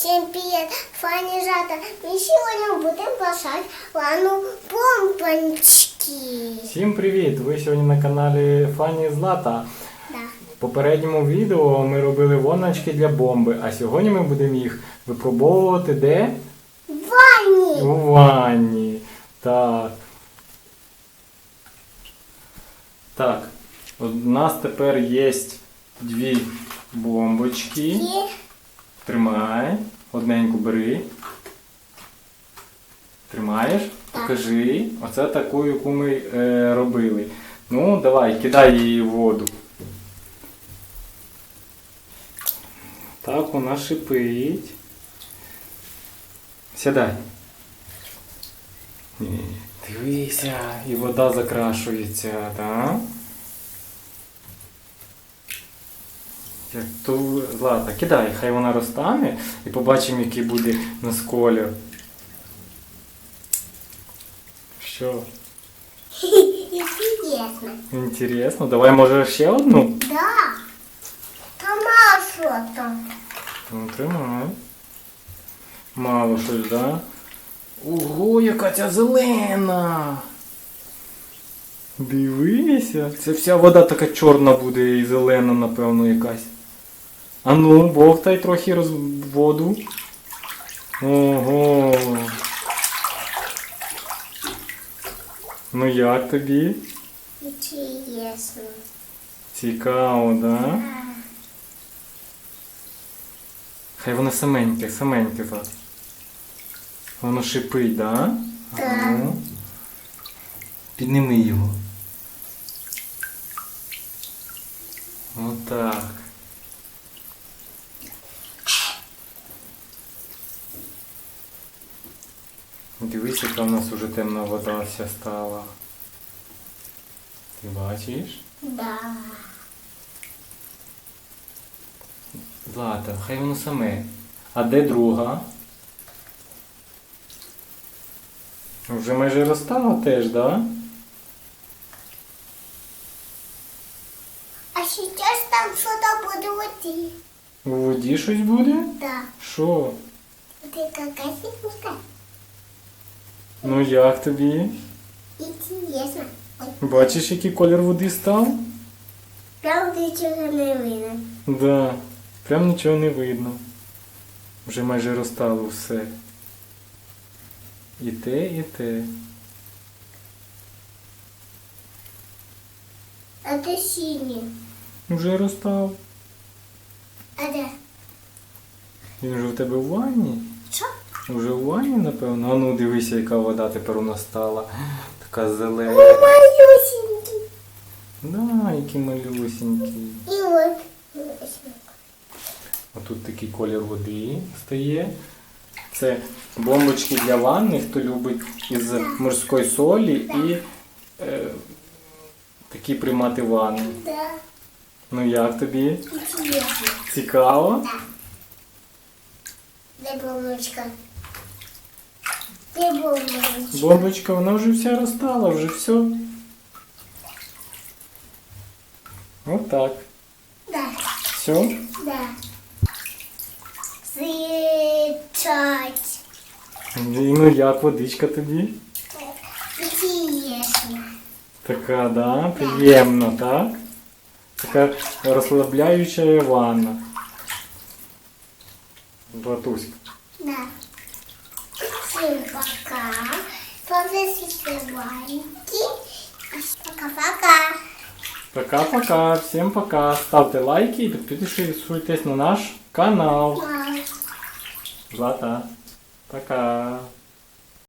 Всем привет, Фаня Жата. Мы сегодня будем бросать ванну бомбочки. Всім привіт! Ви сьогодні на каналі Фані Злата. Да. В попередньому відео ми робили воночки для бомби, а сьогодні ми будемо їх випробовувати де? Ванни. У ванні. Так. Так. У нас тепер є дві бомбочки. И Тримай. Одненьку бери. Тримаєш? Покажи. Оце таку, яку ми е, робили. Ну, давай, кидай її в воду. Так, вона шипить. Сідай. Дивися, і вода закрашується, так? Як то Злата, кидай, хай вона розтане і побачимо, який буде у нас колір. Що? интересно. Інтересно. Давай може ще одну? Да. Там мало что-то. Ну, тримай. Мало щось, да? Ого, яка ця зелена! Дивися, це вся вода така чорна буде і зелена, напевно, якась. А ну, бовтай трохи роз... воду. Ого. Ну як тобі? Интересно. Цікаво, да? Хай воно саменьке, саменьке так. Воно шипить, да? Так. Ну. Підніми його. Дивись, яка в нас уже темна вода вся стала. Ти бачиш? Да. Злата, хай воно саме. А де друга? Вже майже розстала теж, да? А сейчас там что-то будет воды. У воді щось буде? Да. Що? Ты какая фигурка? Ну як тобі? Интересно. Ой, Бачиш, який колір води став? правда, ничего не видно. Да. Прям нічого не видно. Вже майже розстало все. І те, і те. А ты синий. Вже розстав. А да. Він вже в тебе в ванні? Уже в ванні, напевно. А ну дивися, яка вода тепер у нас стала. Така зелена. Малюсенький. Да, які малюсенькі. И вот. А тут такий колір води стає. Це бомбочки для ванни, хто любить із морської солі і е, такі приймати ванну. Да. Ну як тобі? Цікаво? Да. Дай бомбочка. Дай бомбочка. Бомбочка, вона вже вся розстала, вже все. Отак. Да. Все. Да. Сычать. Ну як водичка тобі? Интересно. Така, да, приємно, так? Така розслабляюча ванна. Златуська. Да. Всем пока. Подписывайтесь лайки. Пока-пока. Пока-пока, всем пока. Ставьте лайки и подписывайтесь на наш канал. Злата. Пока.